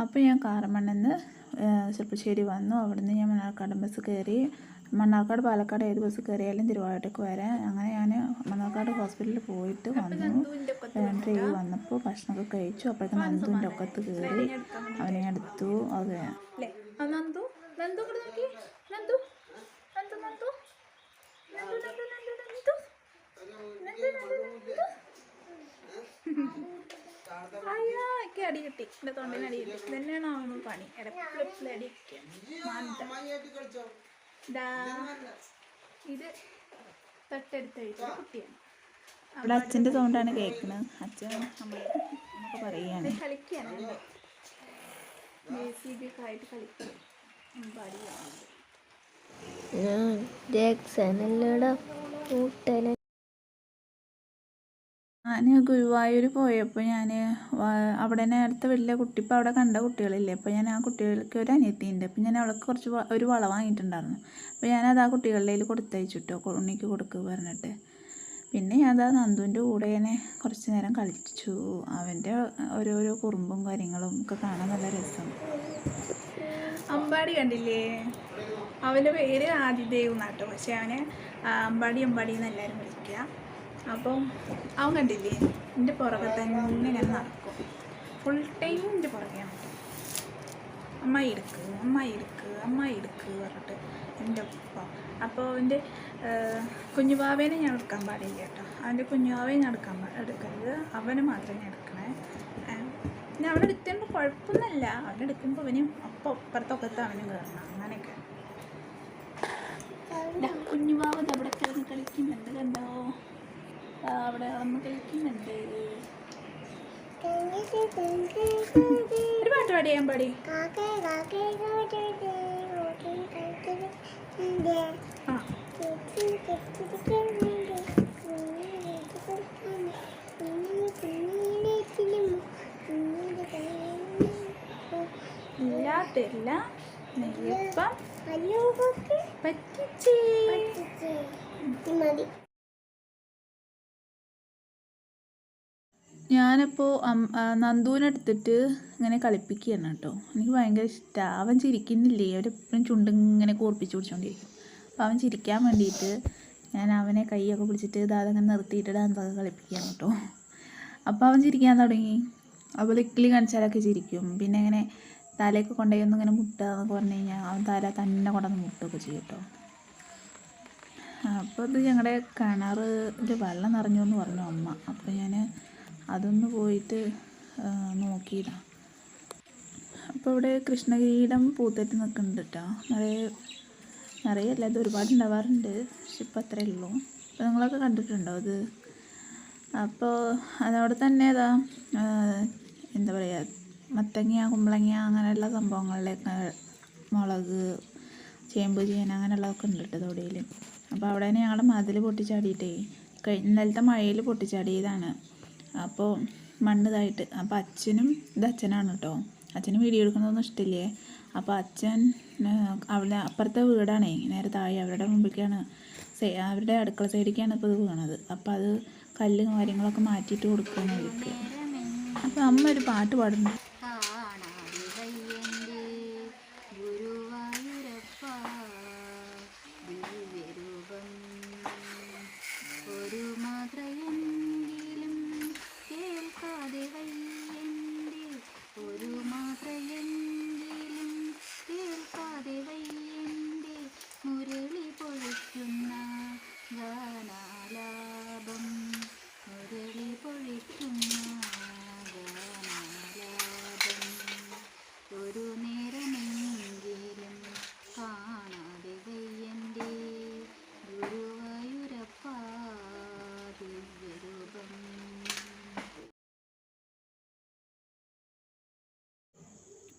അപ്പോൾ ഞാൻ കാറമണ്ണെന്ന് ചെറുപ്പശ്ശേരി വന്നു. അവിടുന്ന് ഞാൻ മണ്ണാർക്കാട് ബസ് കയറി. മണ്ണാർക്കാട് പാലക്കാട് ഏത് ബസ് കയറിയാലും തിരുവാതിരക്ക് വരാൻ. അങ്ങനെ ഞാൻ മണ്ണാർക്കാട് ഹോസ്പിറ്റലിൽ പോയിട്ട് വന്നു. ഡ്രൈവ് വന്നപ്പോൾ ഭക്ഷണമൊക്കെ കഴിച്ചു. അപ്പോഴേക്കും നന്ദുവിന്റെ ഒക്കത്ത് കയറി. അവനെ എടുത്തു. അത്. നന്ദു? നന്ദു നന്ദു? അടി കിട്ടി. എന്റെ തൊണ്ടിന് അടി കിട്ടി. ഇതന്നെയാണ് അവന് പണി. ഇടപ്പിളപ്പിൾ അടി ദാ ഇത്. തൊട്ടടുത്ത് കഴിച്ച കുട്ടിയാണ്. ഇവിടെ അച്ഛന്റെ സൗണ്ടാണ് കേൾക്കുന്നത്. അച്ഛൻ എന്നൊക്കെ പറയുകയാണ്. ഇത് കളിക്കുകയാണ് ജെ സി ബി ഒക്കെ ആയിട്ട് കളിക്കുക അമ്പാടിയാണ് ഞാൻ കൂട്ടനെ ഞാൻ ഗുരുവായൂർ പോയപ്പോൾ ഞാൻ അവിടെ നേരത്തെ വലിയ കുട്ടി അവിടെ കണ്ട കുട്ടികളില്ലേ അപ്പോൾ ഞാൻ ആ കുട്ടികൾക്ക് ഒരു അനിയത്തിയുണ്ട്. അപ്പോൾ ഞാൻ അവൾക്ക് കുറച്ച് ഒരു വള വാങ്ങിയിട്ടുണ്ടായിരുന്നു. അപ്പോൾ ഞാനത് ആ കുട്ടികളുടെ കയ്യിൽ കൊടുത്തയച്ചിട്ടോ ഉണ്ണിക്ക് കൊടുക്കുക പറഞ്ഞിട്ട്. പിന്നെ ഞാൻ അതാ നന്ദുവിന്റെ കൂടെ ഇങ്ങനെ കുറച്ച് നേരം കളിച്ചു. അവന്റെ ഓരോരോ കുറുമ്പും കാര്യങ്ങളും ഒക്കെ കാണാൻ നല്ല രസം. അമ്പാടി കണ്ടില്ലേ? അവന്റെ പേര് ആദിദേവ് എന്നാട്ടോ. പക്ഷേ അവനെ അമ്പാടി അമ്പാടി എന്ന് എല്ലാവരും വിളിക്കുക. അപ്പം അവൻ കണ്ടില്ലേ? എന്റെ പുറകെ തന്നെ ഞാൻ നടക്കും. ഫുൾ ടൈം എന്റെ പുറകെ അമ്മ അമ്മായി എടുക്ക് അമ്മായി എടുക്ക് അമ്മായി എടുക്ക് പറഞ്ഞിട്ട് എന്റെ ഒപ്പം അപ്പോൾ അവന്റെ കുഞ്ഞുവാവേനെ ഞാൻ എടുക്കാൻ പാടില്ല കേട്ടോ. അവന്റെ കുഞ്ഞുവാവയെ ഞാൻ എടുക്കാൻ എടുക്കരുത്. അവനെ മാത്രമേ ഞാൻ എടുക്കണേ. പിന്നെ അവനെ എടുക്കുമ്പോൾ കുഴപ്പമൊന്നുമില്ല. അവനെ എടുക്കുമ്പോൾ അവനും ഒപ്പം അപ്പുറത്തൊക്കത്ത് അവനും കയറണം. അങ്ങനെയൊക്കെ. ദാ അവിടെ കിടന്ന് കളിക്കുന്നുണ്ട് കണ്ടോ? അവിടെ വന്ന് കളിക്കുന്നുണ്ട്. ഒരു പാട്ട് പാടി ആ. ഇല്ലാത്തില്ല നെയ്യപ്പം. പറ്റിച്ചേ. മതി. ഞാനിപ്പോൾ നന്ദുവിനെടുത്തിട്ട് ഇങ്ങനെ കളിപ്പിക്കുകയാണ് കേട്ടോ. എനിക്ക് ഭയങ്കര ഇഷ്ടമാണ് അവൻ ചിരിക്കുന്നില്ലേ? അവരെപ്പോഴും ചുണ്ടിങ്ങനെ കൂർപ്പിച്ച് പിടിച്ചോണ്ടിരിക്കും. അപ്പോൾ അവൻ ചിരിക്കാൻ വേണ്ടിയിട്ട് ഞാൻ അവനെ കൈയൊക്കെ പിടിച്ചിട്ട് ഇതാ അതങ്ങനെ നിർത്തിയിട്ട് ഡാൻസൊക്കെ കളിപ്പിക്കുകയാണ് കേട്ടോ. അപ്പോൾ അവൻ ചിരിക്കാൻ തുടങ്ങി. അപ്പോൾ ഇക്കിളി കാണിച്ചാലൊക്കെ ചിരിക്കും. പിന്നെ ഇങ്ങനെ തലയൊക്കെ കൊണ്ടുപോയി ഒന്ന് ഇങ്ങനെ മുട്ടുക എന്നൊക്കെ പറഞ്ഞു കഴിഞ്ഞാൽ അവൻ തല തന്നെ കൊണ്ടുവന്ന് മുട്ടൊക്കെ ചെയ്യും കേട്ടോ. അപ്പോൾ ഇത് ഞങ്ങളുടെ കിണറിൽ വെള്ളം നിറഞ്ഞു എന്ന് പറഞ്ഞു അമ്മ. അപ്പോൾ ഞാൻ അതൊന്ന് പോയിട്ട് നോക്കിയിടാം. അപ്പോൾ ഇവിടെ കൃഷ്ണകിരീടം പൂത്തിട്ട് നിൽക്കുന്നുണ്ട് കേട്ടോ നിറയെ നിറയെ അല്ല ഇത് ഒരുപാട് ഉണ്ടാവാറുണ്ട് പക്ഷെ ഇപ്പം അത്രയേ ഉള്ളൂ. അപ്പോൾ നിങ്ങളൊക്കെ കണ്ടിട്ടുണ്ടോ അത് അപ്പോൾ അതവിടെ തന്നെ ഏതാ എന്താ പറയുക മത്തങ്ങ കുമ്പളങ്ങ അങ്ങനെയുള്ള സംഭവങ്ങളിലൊക്കെ മുളക് ചേമ്പ് ചേന അങ്ങനെയുള്ളതൊക്കെ ഉണ്ട് കേട്ടോ തൊടിയിൽ അപ്പോൾ അവിടെ തന്നെ ഞങ്ങളുടെ മതിൽ പൊട്ടിച്ചാടിയിട്ടേ കഴിഞ്ഞ ഇന്നലത്തെ മഴയിൽ പൊട്ടിച്ചാടിയതാണ്. അപ്പോൾ മണ്ണ് ഇതായിട്ട് അപ്പോൾ അച്ഛനും ഇത് അച്ഛനാണ് കേട്ടോ അച്ഛന് വീഡിയോ എടുക്കുന്നതൊന്നും ഇഷ്ടമില്ലേ? അപ്പോൾ അച്ഛൻ അവിടെ അപ്പുറത്തെ വീടാണേ. നേരെ താഴെ അവരുടെ മുമ്പിലേക്കാണ്. അവരുടെ അടുക്കള സൈഡിലേക്കാണ് ഇപ്പോൾ ഇത് വീണത്. അപ്പോൾ അത് കല്ലും കാര്യങ്ങളൊക്കെ മാറ്റിയിട്ട് കൊടുക്കുകയാണ് അവർക്ക് അപ്പോൾ അമ്മ ഒരു പാട്ട് പാടുന്നു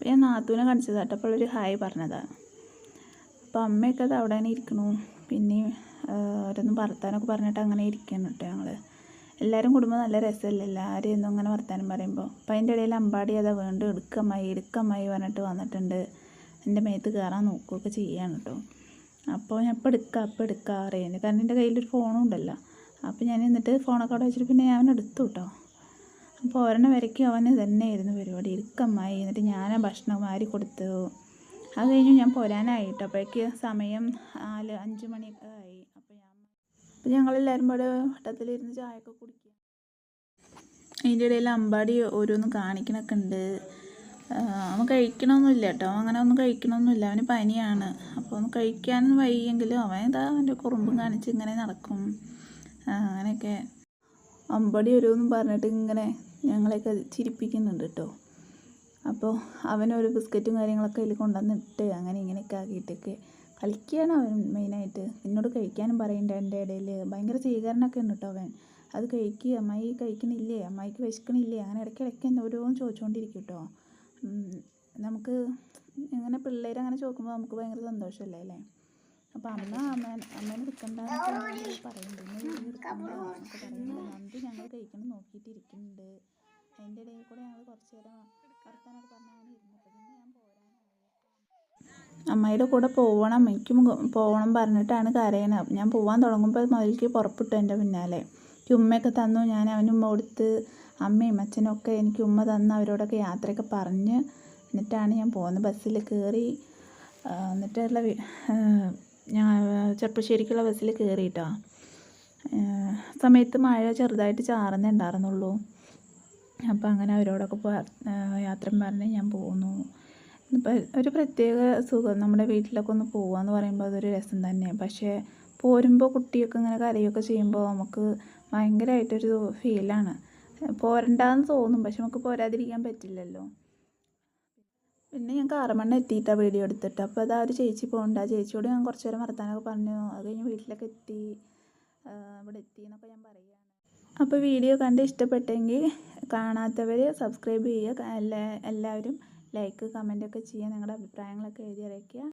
അപ്പോൾ ഞാൻ നാത്തൂനെ കാണിച്ചത് കേട്ടോ. അപ്പോൾ ഒരു ഹായ് പറഞ്ഞതാണ് അപ്പോൾ അമ്മയൊക്കെ അത് അവിടെ തന്നെ ഇരിക്കണു. പിന്നെ ഓരോന്നും വർത്താനൊക്കെ പറഞ്ഞിട്ട് അങ്ങനെ ഇരിക്കണം കേട്ടോ ഞങ്ങൾ എല്ലാവരും കുടുംബം നല്ല രസമല്ലേ? എല്ലാവരും എന്നും അങ്ങനെ വർത്താനം പറയുമ്പോൾ. അപ്പോൾ അതിന്റെ ഇടയിൽ അമ്പാടി അതാ വീണ്ടും എടുക്കമ്മായി എടുക്കമ്മായി പറഞ്ഞിട്ട് വന്നിട്ടുണ്ട്. എന്റെ മേത്ത് കയറാൻ നോക്കുകയൊക്കെ ചെയ്യാണ് കേട്ടോ. അപ്പോൾ ഞാൻ ഇപ്പോൾ എടുക്കാം അപ്പോൾ എടുക്കാം അറിയാൻ കാരണം എന്റെ കയ്യിലൊരു ഫോണും ഉണ്ടല്ലോ. അപ്പോൾ ഞാൻ എന്നിട്ട് ഫോണൊക്കെ അവിടെ വെച്ചിട്ട് പിന്നെ ഞാൻ എടുത്തു കേട്ടോ. അപ്പോൾ ഒരെണ്ണം വരയ്ക്കും അവന് തന്നെയായിരുന്നു പരിപാടി. ഇരിക്കമ്മായി. എന്നിട്ട് ഞാൻ ഭക്ഷണം വാരി കൊടുത്തു. അത് കഴിഞ്ഞ് ഞാൻ പോരാനായിട്ട്. അപ്പോഴേക്ക് സമയം നാല് അഞ്ച് മണിയൊക്കെ ആയി. അപ്പോൾ ഞാൻ അപ്പോൾ ഞങ്ങളെല്ലാവരും കൂടെ വട്ടത്തിലിരുന്ന് ചായയൊക്കെ കുടിക്കുക. അതിന്റെ ഇടയിൽ അമ്പാടി ഓരോന്ന് കാണിക്കണൊക്കെ ഉണ്ട്. ആ, അവൻ കഴിക്കണമൊന്നുമില്ല കേട്ടോ. അങ്ങനെ ഒന്നും കഴിക്കണമൊന്നുമില്ല. അവന് പനിയാണ്. അപ്പോൾ ഒന്ന് കഴിക്കാനൊന്നും വയ്യെങ്കിലും അവൻ ഇതാ അവന്റെ കുറുമ്പും കാണിച്ച് ഇങ്ങനെ നടക്കും. ആ, അങ്ങനെയൊക്കെ അമ്പടി ഓരോന്നും പറഞ്ഞിട്ട് ഇങ്ങനെ ഞങ്ങളെയൊക്കെ ചിരിപ്പിക്കുന്നുണ്ട് കേട്ടോ. അപ്പോൾ അവനൊരു ബിസ്ക്കറ്റും കാര്യങ്ങളൊക്കെ അതിൽ കൊണ്ടുവന്നിട്ട് അങ്ങനെ ഇങ്ങനെയൊക്കെ ആക്കിയിട്ടൊക്കെ കളിക്കുകയാണ് അവൻ മെയിനായിട്ട്. എന്നോട് കഴിക്കാനും പറയുന്നുണ്ട് എന്റെ ഇടയിൽ ഭയങ്കര സ്വീകരണമൊക്കെ ഉണ്ട് കേട്ടോ അവൻ. അത് കഴിക്കുക. അമ്മായി കഴിക്കണില്ലേ? അമ്മായിക്ക് വിശക്കണില്ലേ? അങ്ങനെ ഇടയ്ക്കിടയ്ക്ക് എന്നെ ഓരോന്ന് ചോദിച്ചുകൊണ്ടിരിക്കും കേട്ടോ. നമുക്ക് ഇങ്ങനെ പിള്ളേർ അങ്ങനെ ചോദിക്കുമ്പോൾ നമുക്ക് ഭയങ്കര സന്തോഷമല്ലേ അല്ലേ? അപ്പം അമ്മ അമ്മ അമ്മേനെ എടുക്കണ്ടെന്ന് പറയുന്നുണ്ട് പറയുന്നുണ്ട് ഞങ്ങൾ കഴിക്കണം നോക്കിയിട്ട് ഇരിക്കുന്നുണ്ട് അതിന്റെ ഇടയിൽ കൂടെ ഞങ്ങൾ കുറച്ച് നേരം വർത്താനൊക്കെ ഞാൻ അമ്മയുടെ കൂടെ പോകണം എനിക്ക് പോകണം പറഞ്ഞിട്ടാണ് കരയണത്. ഞാൻ പോകാൻ തുടങ്ങുമ്പോൾ മുതൽക്ക് പുറപ്പെട്ടു എന്റെ പിന്നാലെ. എനിക്ക് ഉമ്മയൊക്കെ തന്നു. ഞാൻ അവനും കൊടുത്ത് അമ്മയും അച്ഛനും ഒക്കെ എനിക്ക് ഉമ്മ തന്ന് അവരോടൊക്കെ യാത്രയൊക്കെ പറഞ്ഞ് എന്നിട്ടാണ് ഞാൻ പോകുന്നത്. ബസ്സിൽ കയറി എന്നിട്ടുള്ള ഞാൻ ചെറുപ്പശ്ശേരിക്കുള്ള ബസ്സിൽ കയറിയിട്ടോ. സമയത്ത് മഴ ചെറുതായിട്ട് ചാറുന്നേ ഉണ്ടായിരുന്നുള്ളൂ. അപ്പോൾ അങ്ങനെ അവരോടൊക്കെ യാത്ര പറഞ്ഞ് ഞാൻ പോന്നു. ഒരു പ്രത്യേക സുഖം നമ്മുടെ വീട്ടിലൊക്കെ ഒന്ന് പോവാന്ന് പറയുമ്പോൾ അതൊരു രസം തന്നെയാണ് പക്ഷേ പോരുമ്പോൾ കുട്ടിയൊക്കെ ഇങ്ങനെ കരയൊക്കെ ചെയ്യുമ്പോൾ നമുക്ക് ഭയങ്കരമായിട്ടൊരു ഫീലാണ്. പോരണ്ടാന്ന് തോന്നും പക്ഷെ നമുക്ക് പോരാതിരിക്കാൻ പറ്റില്ലല്ലോ. പിന്നെ ഞാൻ കാറമണ്ണ എത്തിയിട്ടാണ് വീഡിയോ എടുത്തിട്ട്. അപ്പോൾ അതാ ഒരു ചേച്ചി പോകണ്ട ആ ചേച്ചിയോട് ഞാൻ കുറച്ച് നേരം വർത്താനമൊക്കെ പറഞ്ഞു. അത് കഴിഞ്ഞ് വീട്ടിലൊക്കെ എത്തി. ആ, ഇവിടെ എത്തി എന്നൊക്കെ ഞാൻ പറയുകയാണ് അപ്പോൾ വീഡിയോ കണ്ട് ഇഷ്ടപ്പെട്ടെങ്കിൽ കാണാത്തവർ സബ്സ്ക്രൈബ് ചെയ്യുക. എല്ലാവരും ലൈക്ക് കമന്റൊക്കെ ചെയ്യുക. നിങ്ങളുടെ അഭിപ്രായങ്ങളൊക്കെ എഴുതി അറിയിക്കുക.